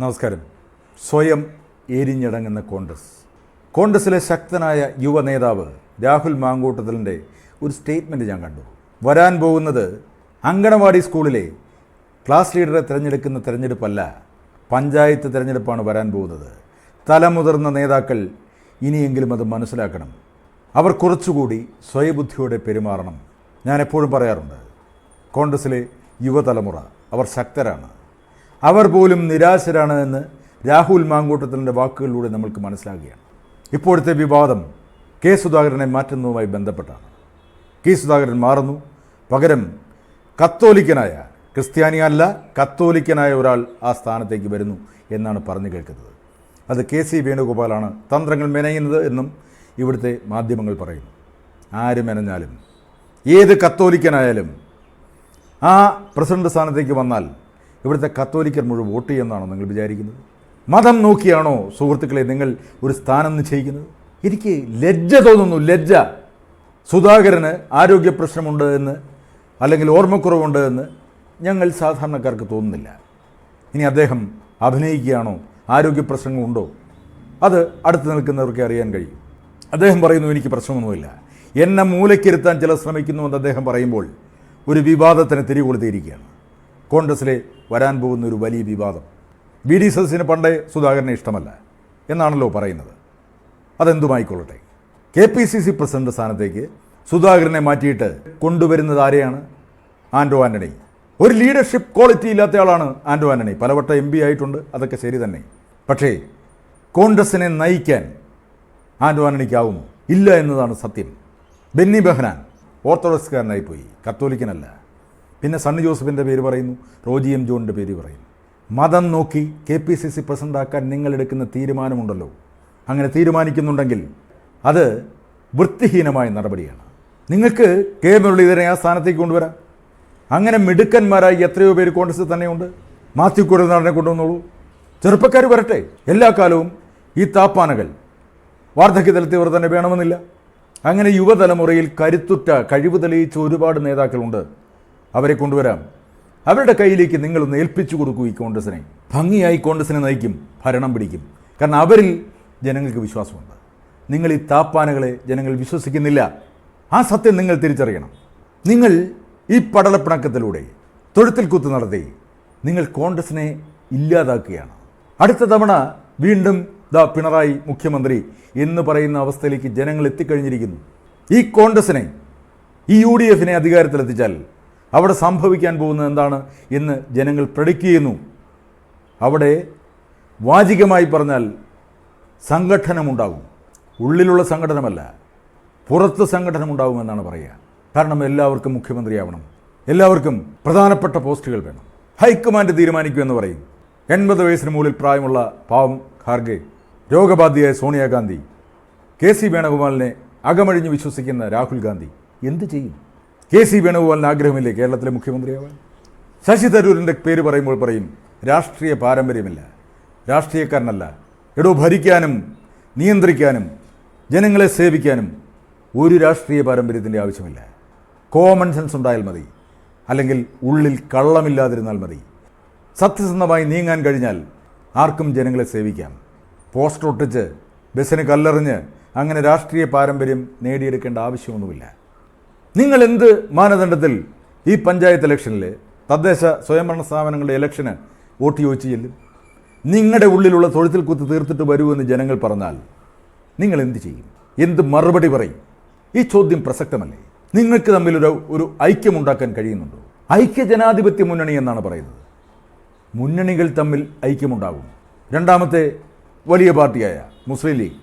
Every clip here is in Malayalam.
നമസ്കാരം. സ്വയം എരിഞ്ഞടങ്ങുന്ന കോൺഗ്രസ്. കോൺഗ്രസിലെ ശക്തനായ യുവ നേതാവ് രാഹുൽ മാങ്കൂട്ടത്തലിന്റെ ഒരു സ്റ്റേറ്റ്മെന്റ് ഞാൻ കണ്ടു. വരാൻ പോകുന്നത് അങ്കണവാടി സ്കൂളിലെ ക്ലാസ് ലീഡറെ തിരഞ്ഞെടുക്കുന്ന തിരഞ്ഞെടുപ്പല്ല പഞ്ചായത്ത് തിരഞ്ഞെടുപ്പാണ് വരാൻ പോകുന്നത്. തലമുതിർന്ന നേതാക്കൾ ഇനിയെങ്കിലും അത് മനസ്സിലാക്കണം. അവർ കുറച്ചുകൂടി സ്വയബുദ്ധിയോടെ പെരുമാറണം. ഞാൻ എപ്പോഴും പറയാറുണ്ട് കോൺഗ്രസിലെ യുവതലമുറ അവർ ശക്തരാണ്. അവർ പോലും നിരാശരാണ് എന്ന് രാഹുൽ മാങ്കൂട്ടത്തലിന്റെ വാക്കുകളിലൂടെ നമ്മൾക്ക് മനസ്സിലാകുകയാണ്. ഇപ്പോഴത്തെ വിവാദം കെ സുധാകരനെ മാറ്റുന്നതുമായി ബന്ധപ്പെട്ടാണ്. കെ സുധാകരൻ മാറുന്നു. പകരം കത്തോലിക്കനായ ക്രിസ്ത്യാനിയല്ല കത്തോലിക്കനായ ഒരാൾ ആ സ്ഥാനത്തേക്ക് വരുന്നു എന്നാണ് പറഞ്ഞു കേൾക്കുന്നത്. അത് കെ സി വേണുഗോപാലാണ് തന്ത്രങ്ങൾ മെനയുന്നത് എന്നും ഇവിടുത്തെ മാധ്യമങ്ങൾ പറയുന്നു. ആര് മെനഞ്ഞാലും ഏത് കത്തോലിക്കനായാലും ആ പ്രസിഡന്റ് സ്ഥാനത്തേക്ക് വന്നാൽ ഇവിടുത്തെ കത്തോലിക്കർ മുഴുവൻ വോട്ട് ചെയ്യുമെന്നാണോ നിങ്ങൾ വിചാരിക്കുന്നത്? മതം നോക്കിയാണോ സുഹൃത്തുക്കളെ നിങ്ങൾ ഒരു സ്ഥാനം നിശ്ചയിക്കുന്നത്? എനിക്ക് ലജ്ജ തോന്നുന്നു ലജ്ജ. സുധാകരന് ആരോഗ്യ പ്രശ്നമുണ്ട് എന്ന് അല്ലെങ്കിൽ ഓർമ്മക്കുറവുണ്ട് എന്ന് ഞങ്ങൾ സാധാരണക്കാർക്ക് തോന്നുന്നില്ല. ഇനി അദ്ദേഹം അഭിനയിക്കുകയാണോ? ആരോഗ്യ പ്രശ്നങ്ങളുണ്ടോ അത് അടുത്ത് നിൽക്കുന്നവർക്ക് അറിയാൻ കഴിയും. അദ്ദേഹം പറയുന്നു എനിക്ക് പ്രശ്നമൊന്നുമില്ല. എന്നെ മൂലയ്ക്കിരുത്താൻ ചിലർ ശ്രമിക്കുന്നുവെന്ന് അദ്ദേഹം പറയുമ്പോൾ ഒരു വിവാദത്തിന് തിരികൊളുത്തിയിരിക്കുകയാണ്. കോൺഗ്രസിലെ വരാൻ പോകുന്ന ഒരു വലിയ വിവാദം. ബി ഡി സദസ്സിന് പണ്ടേ സുധാകരനെ ഇഷ്ടമല്ല എന്നാണല്ലോ പറയുന്നത്. അതെന്തുമായിക്കൊള്ളട്ടെ? K P C C president സ്ഥാനത്തേക്ക് സുധാകരനെ മാറ്റിയിട്ട് കൊണ്ടുവരുന്നത് ആരെയാണ്? ആൻഡോ ആന്റണി ഒരു ലീഡർഷിപ്പ് ക്വാളിറ്റി ഇല്ലാത്ത ആളാണ് ആൻഡോ ആന്റണി പലവട്ടം എം ആയിട്ടുണ്ട് അതൊക്കെ ശരി തന്നെ. പക്ഷേ കോൺഗ്രസിനെ നയിക്കാൻ ആൻഡോ ആന്റണിക്കാവുമോ ഇല്ല എന്നതാണ് സത്യം. ബെന്നി ബെഹ്നാൻ ഓർത്തഡോക്സുകാരനായി പോയി. കത്തോലിക്കനല്ല. പിന്നെ സണ്ണി ജോസഫിന്റെ പേര് പറയുന്നു റോജി എം ജോണിന്റെ പേര് പറയുന്നു. മതം നോക്കി കെ പി സി സി പ്രസിഡന്റാക്കാൻ നിങ്ങളെടുക്കുന്ന തീരുമാനമുണ്ടല്ലോ. അങ്ങനെ തീരുമാനിക്കുന്നുണ്ടെങ്കിൽ അത് വൃത്തിഹീനമായ നടപടിയാണ്. നിങ്ങൾക്ക് കെ മുരളീധരനെ ആ സ്ഥാനത്തേക്ക് കൊണ്ടുവരാം. അങ്ങനെ മിടുക്കന്മാരായി എത്രയോ പേര് കോൺഗ്രസ് തന്നെയുണ്ട്. മാത്യു കുരുനാടനെ കൊണ്ടുവന്നോളൂ. ചെറുപ്പക്കാർ വരട്ടെ. എല്ലാ കാലവും ഈ താപ്പാനകൾ വാർദ്ധക്യതലത്തിയവർ തന്നെ വേണമെന്നില്ല. അങ്ങനെ യുവതലമുറയിൽ കരുത്തുറ്റ കഴിവ് തെളിയിച്ച ഒരുപാട് നേതാക്കളുണ്ട്. അവരെ കൊണ്ടുവരാം. അവരുടെ കയ്യിലേക്ക് നിങ്ങളൊന്ന് ഏൽപ്പിച്ചു കൊടുക്കൂ ഈ കോൺഗ്രസിനെ. ഭംഗിയായി കോൺഗ്രസിനെ നയിക്കും ഭരണം പിടിക്കും. കാരണം അവരിൽ ജനങ്ങൾക്ക് വിശ്വാസമുണ്ട്. നിങ്ങൾ ഈ താപ്പാനകളെ ജനങ്ങൾ വിശ്വസിക്കുന്നില്ല. ആ സത്യം നിങ്ങൾ തിരിച്ചറിയണം. നിങ്ങൾ ഈ പടലപ്പിണക്കത്തിലൂടെ തൊഴുത്തിൽ കുത്ത് നടത്തി നിങ്ങൾ കോൺഗ്രസിനെ ഇല്ലാതാക്കുകയാണ്. അടുത്ത തവണ വീണ്ടും ദാ പിണറായി മുഖ്യമന്ത്രി എന്ന് പറയുന്ന അവസ്ഥയിലേക്ക് ജനങ്ങൾ എത്തിക്കഴിഞ്ഞിരിക്കുന്നു. ഈ കോൺഗ്രസിനെ ഈ യു ഡി എഫിനെ അധികാരത്തിലെത്തിച്ചാൽ അവിടെ സംഭവിക്കാൻ പോകുന്നത് എന്താണ് എന്ന് ജനങ്ങൾ പ്രഡിക്റ്റ് ചെയ്യുന്നു. അവിടെ വാചികമായി പറഞ്ഞാൽ സംഘടനമുണ്ടാകും. ഉള്ളിലുള്ള സംഘടനമല്ല പുറത്ത് സംഘടനമുണ്ടാകുമെന്നാണ് പറയുക. കാരണം എല്ലാവർക്കും മുഖ്യമന്ത്രിയാവണം. എല്ലാവർക്കും പ്രധാനപ്പെട്ട പോസ്റ്റുകൾ വേണം. ഹൈക്കമാൻഡ് തീരുമാനിക്കുമെന്ന് പറയും. എൺപത് വയസ്സിന് മുകളിൽ പ്രായമുള്ള പാവം ഖാർഗെ രോഗബാധിയായ സോണിയാഗാന്ധി കെ സി വേണുഗോപാലിനെ അകമഴിഞ്ഞ് വിശ്വസിക്കുന്ന രാഹുൽ ഗാന്ധി എന്ത് ചെയ്യും? കെ സി വേണുഗോപാലിന് ആഗ്രഹമില്ലേ കേരളത്തിലെ മുഖ്യമന്ത്രിയാവാൻ? ശശി തരൂരിന്റെ പേര് പറയുമ്പോൾ പറയും രാഷ്ട്രീയ പാരമ്പര്യമില്ല. രാഷ്ട്രീയക്കാരനല്ല. എടോ ഭരിക്കാനും നിയന്ത്രിക്കാനും ജനങ്ങളെ സേവിക്കാനും ഒരു രാഷ്ട്രീയ പാരമ്പര്യത്തിന്റെ ആവശ്യമില്ല. കോമൺ സെൻസ് ഉണ്ടായാൽ മതി. അല്ലെങ്കിൽ ഉള്ളിൽ കള്ളമില്ലാതിരുന്നാൽ മതി. സത്യസന്ധമായി നീങ്ങാൻ കഴിഞ്ഞാൽ ആർക്കും ജനങ്ങളെ സേവിക്കാം. പോസ്റ്റർ ഒട്ടിച്ച് ബസ്സിന് കല്ലെറിഞ്ഞ് അങ്ങനെ രാഷ്ട്രീയ പാരമ്പര്യം നേടിയെടുക്കേണ്ട ആവശ്യമൊന്നുമില്ല. നിങ്ങൾ എന്ത് മാനദണ്ഡത്തിൽ ഈ പഞ്ചായത്ത് ഇലക്ഷനിൽ തദ്ദേശ സ്വയംഭരണ സ്ഥാപനങ്ങളുടെ ഇലക്ഷന് വോട്ട് ചോദിച്ചു ചെല്ലും നിങ്ങളുടെ ഉള്ളിലുള്ള തൊഴുത്തിൽ കുത്ത് തീർത്തിട്ട് വരുമെന്ന് ജനങ്ങൾ പറഞ്ഞാൽ നിങ്ങൾ എന്ത് ചെയ്യും? എന്ത് മറുപടി പറയും? ഈ ചോദ്യം പ്രസക്തമല്ലേ? നിങ്ങൾക്ക് തമ്മിലൊരു ഒരു ഐക്യമുണ്ടാക്കാൻ കഴിയുന്നുണ്ടോ? ഐക്യ ജനാധിപത്യ മുന്നണി എന്നാണ് പറയുന്നത്. മുന്നണികൾ തമ്മിൽ ഐക്യമുണ്ടാകും രണ്ടാമത്തെ വലിയ പാർട്ടിയായ മുസ്ലിം ലീഗ്.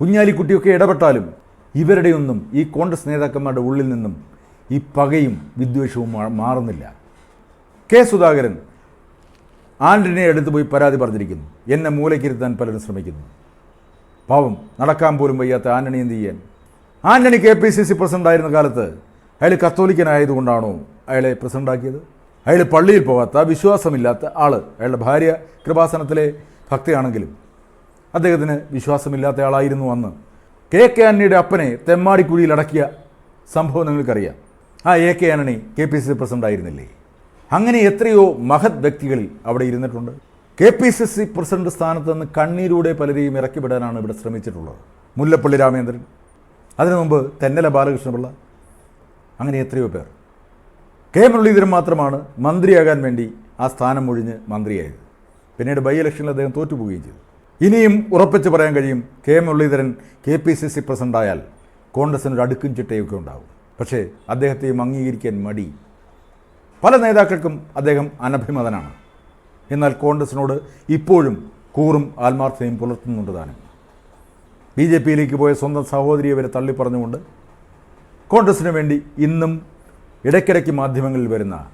കുഞ്ഞാലിക്കുട്ടിയൊക്കെ ഇടപെട്ടാലും ഇവരുടെയൊന്നും ഈ കോൺഗ്രസ് നേതാക്കന്മാരുടെ ഉള്ളിൽ നിന്നും ഈ പകയും വിദ്വേഷവും മാറുന്നില്ല. കെ സുധാകരൻ ആന്റണിയെ എടുത്തു പോയി പരാതി പറഞ്ഞിരിക്കുന്നു. എന്നെ മൂലയ്ക്കിരുത്താൻ പലരും ശ്രമിക്കുന്നു. പാവം നടക്കാൻ പോലും വയ്യാത്ത ആന്റണി എന്ത് ചെയ്യാൻ? Antony K P C C president ആയിരുന്ന കാലത്ത് അയാൾ കത്തോലിക്കനായതുകൊണ്ടാണോ അയാളെ പ്രസിഡന്റാക്കിയത് അയാൾ പള്ളിയിൽ പോകാത്ത വിശ്വാസമില്ലാത്ത ആൾ അയാളുടെ ഭാര്യ കൃപാസനത്തിലെ ഭക്തയാണെങ്കിലും അദ്ദേഹത്തിന് വിശ്വാസമില്ലാത്ത ആളായിരുന്നു അന്ന്. കെ കെ ആന്റണിയുടെ അപ്പനെ തെമ്മാടിക്കുഴിയിൽ അടക്കിയ സംഭവം നിങ്ങൾക്കറിയാം. ആ A K Antony K P C C president ആയിരുന്നില്ലേ? അങ്ങനെ എത്രയോ മഹത് വ്യക്തികളിൽ അവിടെ ഇരുന്നിട്ടുണ്ട്. K P C C president സ്ഥാനത്ത് നിന്ന് കണ്ണീരൂടെ പലരെയും ഇറക്കിവിടാനാണ് ഇവിടെ ശ്രമിച്ചിട്ടുള്ളത്. മുല്ലപ്പള്ളി രാമേന്ദ്രൻ അതിനു മുമ്പ് തെന്നല ബാലകൃഷ്ണപിള്ള അങ്ങനെ എത്രയോ പേർ. കെ മുരളീധരൻ മാത്രമാണ് മന്ത്രിയാകാൻ വേണ്ടി ആ സ്ഥാനം ഒഴിഞ്ഞ് മന്ത്രിയായത്. പിന്നീട് ബൈ ഇലക്ഷനിൽ അദ്ദേഹം തോറ്റുപോവുകയും ചെയ്തു. ഇനിയും ഉറപ്പിച്ച് പറയാൻ കഴിയും K Muraleedharan K P C C പ്രസിഡന്റായാൽ കോൺഗ്രസിനൊരു അടുക്കും ചിട്ടയൊക്കെ ഉണ്ടാകും. പക്ഷേ അദ്ദേഹത്തെയും അംഗീകരിക്കാൻ മടി. പല നേതാക്കൾക്കും അദ്ദേഹം അനഭിമതനാണ്. എന്നാൽ കോൺഗ്രസിനോട് ഇപ്പോഴും കൂറും ആത്മാർത്ഥതയും പുലർത്തുന്നുണ്ട് താനും. ബി ജെ പിയിലേക്ക് പോയ സ്വന്തം സഹോദരിയെ വരെ തള്ളിപ്പറഞ്ഞുകൊണ്ട് കോൺഗ്രസിന് വേണ്ടി ഇന്നും ഇടയ്ക്കിടയ്ക്ക് മാധ്യമങ്ങളിൽ വരുന്ന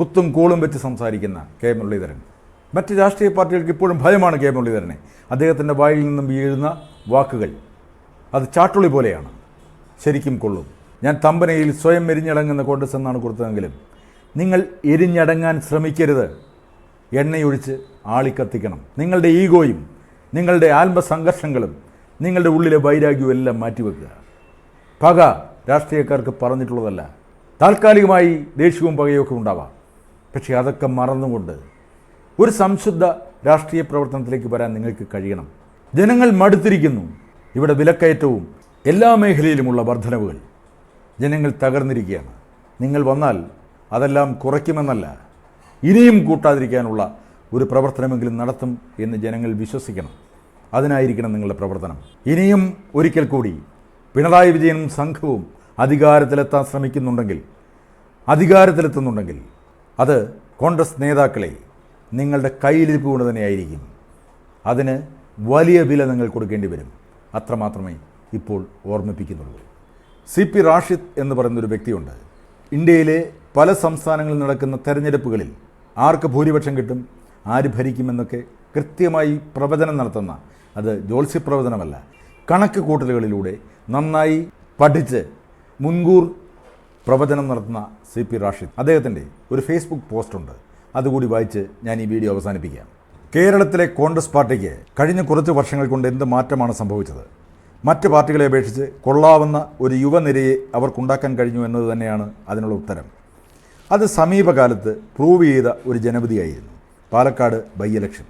കുത്തും കൂളും വെച്ച് സംസാരിക്കുന്ന കെ മുരളീധരൻ. മറ്റ് രാഷ്ട്രീയ പാർട്ടികൾക്ക് ഇപ്പോഴും ഭയമാണ് കെ മുരളീധരനെ. അദ്ദേഹത്തിന്റെ വായിൽ നിന്നും വീഴുന്ന വാക്കുകൾ. അത് ചാട്ടുളി പോലെയാണ്. ശരിക്കും കൊള്ളും. ഞാൻ തമ്പനയിൽ സ്വയം എരിഞ്ഞടങ്ങുന്ന കോൺഗ്രസ് എന്നാണ് കൊടുത്തതെങ്കിലും നിങ്ങൾ എരിഞ്ഞടങ്ങാൻ ശ്രമിക്കരുത്. എണ്ണയൊഴിച്ച് ആളിക്കത്തിക്കണം. നിങ്ങളുടെ ഈഗോയും നിങ്ങളുടെ ആത്മസംഘർഷങ്ങളും നിങ്ങളുടെ ഉള്ളിലെ വൈരാഗ്യവും എല്ലാം മാറ്റിവെക്കുക. പക രാഷ്ട്രീയക്കാർക്ക് പറഞ്ഞിട്ടുള്ളതല്ല. താൽക്കാലികമായി ദേഷ്യവും പകയൊക്കെ ഉണ്ടാവാം. പക്ഷേ അതൊക്കെ മറന്നുകൊണ്ട് ഒരു സംശുദ്ധ രാഷ്ട്രീയ പ്രവർത്തനത്തിലേക്ക് വരാൻ നിങ്ങൾക്ക് കഴിയണം. ജനങ്ങൾ മടുത്തിരിക്കുന്നു. ഇവിടെ വിലക്കയറ്റവും എല്ലാ മേഖലയിലുമുള്ള വർധനവുകൾ ജനങ്ങൾ തകർന്നിരിക്കുകയാണ്. നിങ്ങൾ വന്നാൽ അതെല്ലാം കുറയ്ക്കുമെന്നല്ല ഇനിയും കൂട്ടാതിരിക്കാനുള്ള ഒരു പ്രവർത്തനമെങ്കിലും നടത്തും എന്ന് ജനങ്ങൾ വിശ്വസിക്കണം. അതിനായിരിക്കണം നിങ്ങളുടെ പ്രവർത്തനം. ഇനിയും ഒരിക്കൽ കൂടി പിണറായി വിജയനും സംഘവും അധികാരത്തിലെത്താൻ ശ്രമിക്കുന്നുണ്ടെങ്കിൽ അധികാരത്തിലെത്തുന്നുണ്ടെങ്കിൽ അത് കോൺഗ്രസ് നേതാക്കളെ നിങ്ങളുടെ കയ്യിലിരിപ്പ് കൊണ്ട് തന്നെയായിരിക്കും. അതിന് വലിയ വില നിങ്ങൾ കൊടുക്കേണ്ടി വരും. അത്രമാത്രമേ ഇപ്പോൾ ഓർമ്മിപ്പിക്കുന്നുള്ളൂ. സി പി റാഷിദ് എന്ന് പറയുന്നൊരു വ്യക്തിയുണ്ട്. ഇന്ത്യയിലെ പല സംസ്ഥാനങ്ങളിൽ നടക്കുന്ന തെരഞ്ഞെടുപ്പുകളിൽ ആർക്ക് ഭൂരിപക്ഷം കിട്ടും ആര് ഭരിക്കുമെന്നൊക്കെ കൃത്യമായി പ്രവചനം നടത്തുന്ന അത് ജ്യോത്സ്യ പ്രവചനമല്ല കണക്ക് കൂട്ടലുകളിലൂടെ നന്നായി പഠിച്ച് മുൻകൂർ പ്രവചനം നടത്തുന്ന സി പി റാഷിദ്. അദ്ദേഹത്തിന്റെ ഒരു ഫേസ്ബുക്ക് പോസ്റ്റുണ്ട്. അതുകൂടി വായിച്ച് ഞാൻ ഈ വീഡിയോ അവസാനിപ്പിക്കാം. കേരളത്തിലെ കോൺഗ്രസ് പാർട്ടിക്ക് കഴിഞ്ഞ കുറച്ച് വർഷങ്ങൾ കൊണ്ട് എന്ത് മാറ്റമാണ് സംഭവിച്ചത്? മറ്റ് പാർട്ടികളെ അപേക്ഷിച്ച് കൊള്ളാവുന്ന ഒരു യുവനിരയെ അവർക്കുണ്ടാക്കാൻ കഴിഞ്ഞു എന്നത് തന്നെയാണ് അതിനുള്ള ഉത്തരം. അത് സമീപകാലത്ത് പ്രൂവ് ചെയ്ത ഒരു ജനവിധിയായിരുന്നു. Palakkad by election.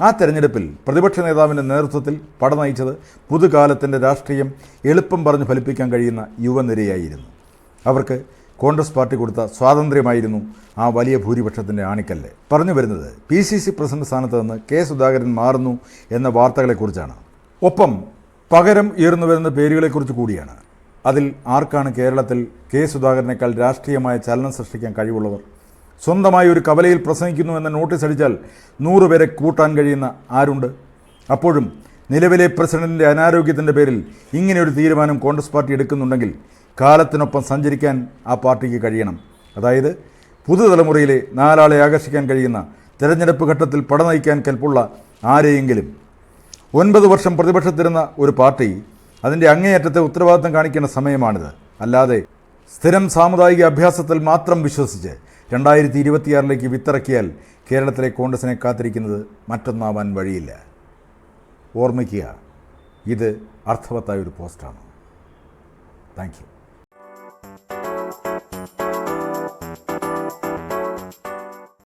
ആ തെരഞ്ഞെടുപ്പിൽ പ്രതിപക്ഷ നേതാവിന്റെ നേതൃത്വത്തിൽ പട നയിച്ചത് പുതുകാലത്തിന്റെ രാഷ്ട്രീയം എളുപ്പം പറഞ്ഞ് ഫലിപ്പിക്കാൻ കഴിയുന്ന യുവനിരയായിരുന്നു. അവർക്ക് കോൺഗ്രസ് പാർട്ടി കൊടുത്ത സ്വാതന്ത്ര്യമായിരുന്നു ആ വലിയ ഭൂരിപക്ഷത്തിന്റെ ആണിക്കല്ല്. പറഞ്ഞു വരുന്നത് പി സി സി പ്രസിഡന്റ് സ്ഥാനത്ത് നിന്ന് കെ സുധാകരൻ മാറുന്നു എന്ന വാർത്തകളെക്കുറിച്ചാണ്. ഒപ്പം പകരം ഉയർന്നു വരുന്ന പേരുകളെക്കുറിച്ച് കൂടിയാണ്. അതിൽ ആർക്കാണ് കേരളത്തിൽ കെ സുധാകരനേക്കാൾ രാഷ്ട്രീയമായ ചലനം സൃഷ്ടിക്കാൻ കഴിവുള്ളവർ? സ്വന്തമായി ഒരു കവലയിൽ പ്രസംഗിക്കുന്നു എന്ന നോട്ടീസ് അടിച്ചാൽ നൂറുപേരെ കൂട്ടാൻ കഴിയുന്ന ആരുണ്ട്? അപ്പോഴും നിലവിലെ പ്രസിഡന്റിന്റെ അനാരോഗ്യത്തിന്റെ പേരിൽ ഇങ്ങനെയൊരു തീരുമാനം കോൺഗ്രസ് പാർട്ടി എടുക്കുന്നുണ്ടെങ്കിൽ കാലത്തിനൊപ്പം സഞ്ചരിക്കാൻ ആ പാർട്ടിക്ക് കഴിയണം. അതായത് പുതുതലമുറയിലെ നാലാളെ ആകർഷിക്കാൻ കഴിയുന്ന തെരഞ്ഞെടുപ്പ് ഘട്ടത്തിൽ പട നയിക്കാൻ കൽപ്പുള്ള ആരെയെങ്കിലും. ഒൻപത് വർഷം പ്രതിപക്ഷത്തിരുന്ന ഒരു പാർട്ടി അതിന്റെ അങ്ങേയറ്റത്തെ ഉത്തരവാദിത്തം കാണിക്കേണ്ട സമയമാണിത്. അല്ലാതെ സ്ഥിരം സാമുദായിക അഭ്യാസത്തിൽ മാത്രം വിശ്വസിച്ച് രണ്ടായിരത്തി ഇരുപത്തിയാറിലേക്ക് വിത്തിറക്കിയാൽ കേരളത്തിലെ കോൺഗ്രസിനെ കാത്തിരിക്കുന്നത് മറ്റൊന്നാവാൻ വഴിയില്ല. ഓർമ്മിക്കുക ഇത് അർത്ഥവത്തായ ഒരു പോസ്റ്റാണ്. Thank you.